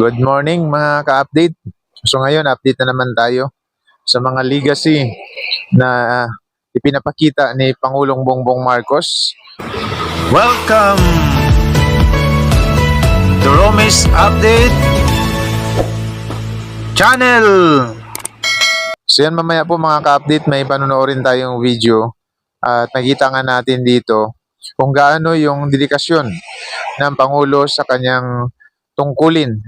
Good morning mga ka-update. So ngayon, update na naman tayo sa mga legacy na ipinapakita ni Pangulong Bongbong Marcos. Welcome to Romis Update Channel. So yan mamaya po mga ka-update, may panonoorin tayong video at nakita nga natin dito kung gaano yung dedikasyon ng Pangulo sa kanyang tungkulin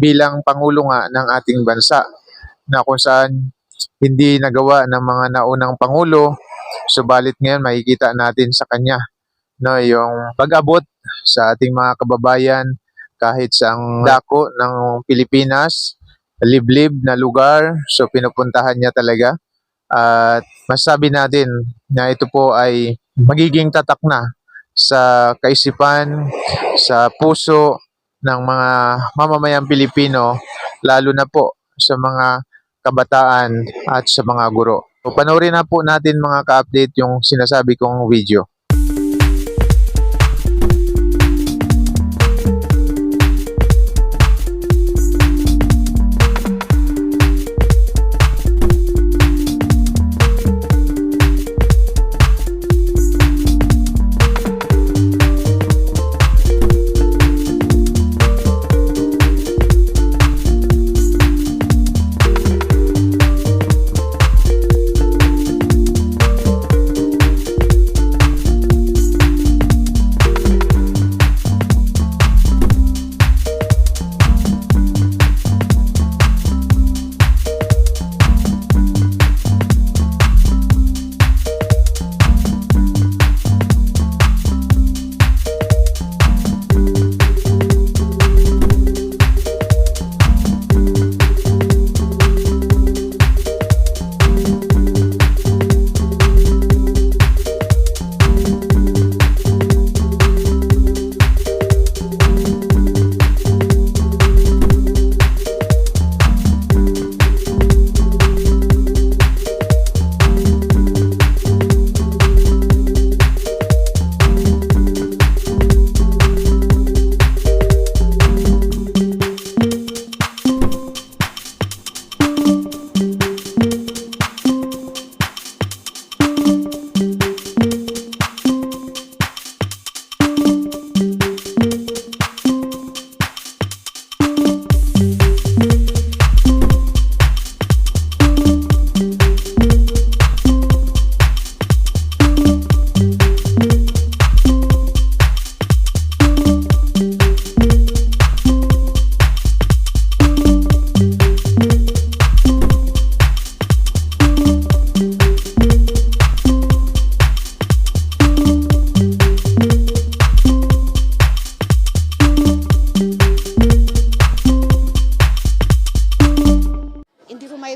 bilang Pangulo nga ng ating bansa na kung saan hindi nagawa ng mga naunang Pangulo subalit ngayon makikita natin sa kanya no yung pag-abot sa ating mga kababayan kahit sa ang dako ng Pilipinas liblib na lugar so pinupuntahan niya talaga. At masabi natin na ito po ay magiging tatak na sa kaisipan sa puso ng mga mamamayang Pilipino lalo na po sa mga kabataan at sa mga guro. So, panoorin na po natin mga ka-update yung sinasabi kong video.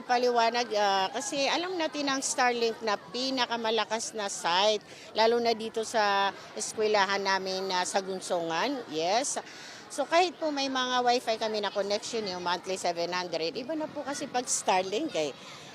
Hindi ko may paliwanag ah, kasi alam natin ang Starlink na pinakamalakas na site lalo na dito sa eskwelahan namin na sa Gunsungan. Yes. So kahit po may mga wifi kami na connection yung monthly 700, iba na po kasi pag Starlink eh.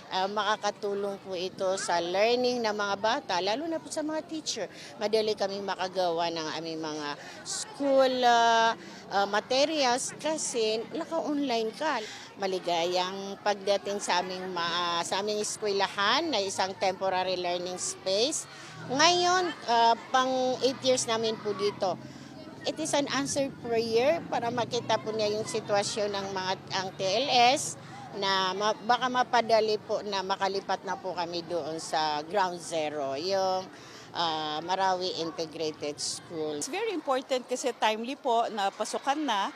Ah, makakatulong po ito sa learning ng mga bata, lalo na po sa mga teacher. Madali kaming makagawa ng aming mga school ah, ah, materials kasi naka-online ka. Maligayang pagdating sa aming, ma- sa aming eskwelahan na isang temporary learning space. Ngayon, ah, pang 8 years namin po dito. It is an answered prayer para makita po niya yung sitwasyon ng mga ang TLS na ma- baka mapadali po na makalipat na po kami doon sa ground zero, yung ah, Marawi Integrated School. It's very important kasi timely po na pasukan na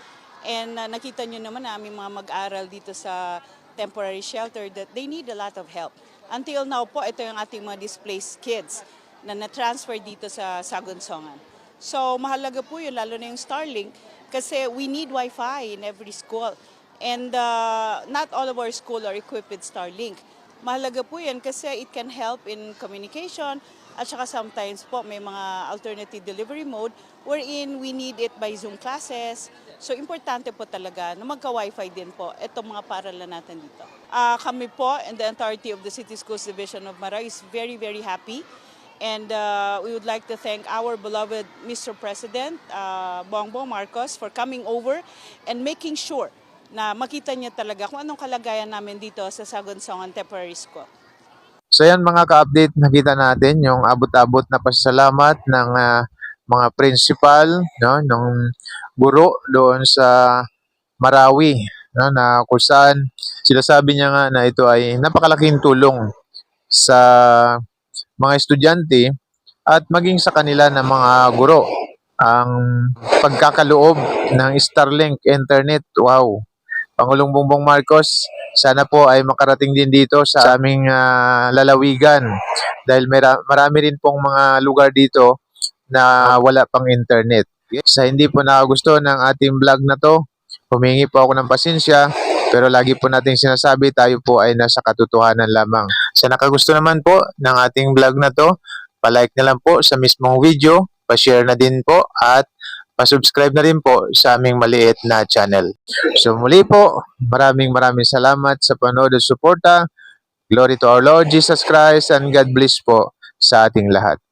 and uh, nakita nyo naman na aming mga mag-aral dito sa temporary shelter that they need a lot of help. Until now po, ito yung ating mga displaced kids na na-transfer dito sa Sagunsongan. So mahalaga po yun, lalo na yung Starlink, kasi we need Wi-Fi in every school. And uh, not all of our school are equipped with Starlink. Mahalaga po yan kasi it can help in communication at saka sometimes po may mga alternative delivery mode wherein we need it by Zoom classes. So importante po talaga na magka-Wi-Fi din po itong mga paaralan natin dito. Ah, kami po and the entirety of the City Schools Division of Mara is very, very happy And uh, we would like to thank our beloved Mr. President, uh, Bongbong Marcos, for coming over and making sure na makita niya talaga kung anong kalagayan namin dito sa Sagunsongan Temporary School. So yan mga ka-update, nakita natin yung abot-abot na pasasalamat ng ah, mga principal, no, ng guro doon sa Marawi, no, na kung sila sabi niya nga na ito ay napakalaking tulong sa mga estudyante at maging sa kanila ng mga guro. Ang pagkakaloob ng Starlink Internet, wow. Pangulong Bongbong Marcos, sana po ay makarating din dito sa aming ah, lalawigan dahil mera- marami rin pong mga lugar dito na wala pang internet. Sa hindi po nakagusto ng ating vlog na to, humingi po ako ng pasensya pero lagi po nating sinasabi tayo po ay nasa katotohanan lamang. Sa nakagusto naman po ng ating vlog na to, palike na lang po sa mismong video, pa-share na din po at pa-subscribe na rin po sa aming maliit na channel. So muli po, maraming maraming salamat sa panood at suporta. Glory to our Lord Jesus Christ and God bless po sa ating lahat.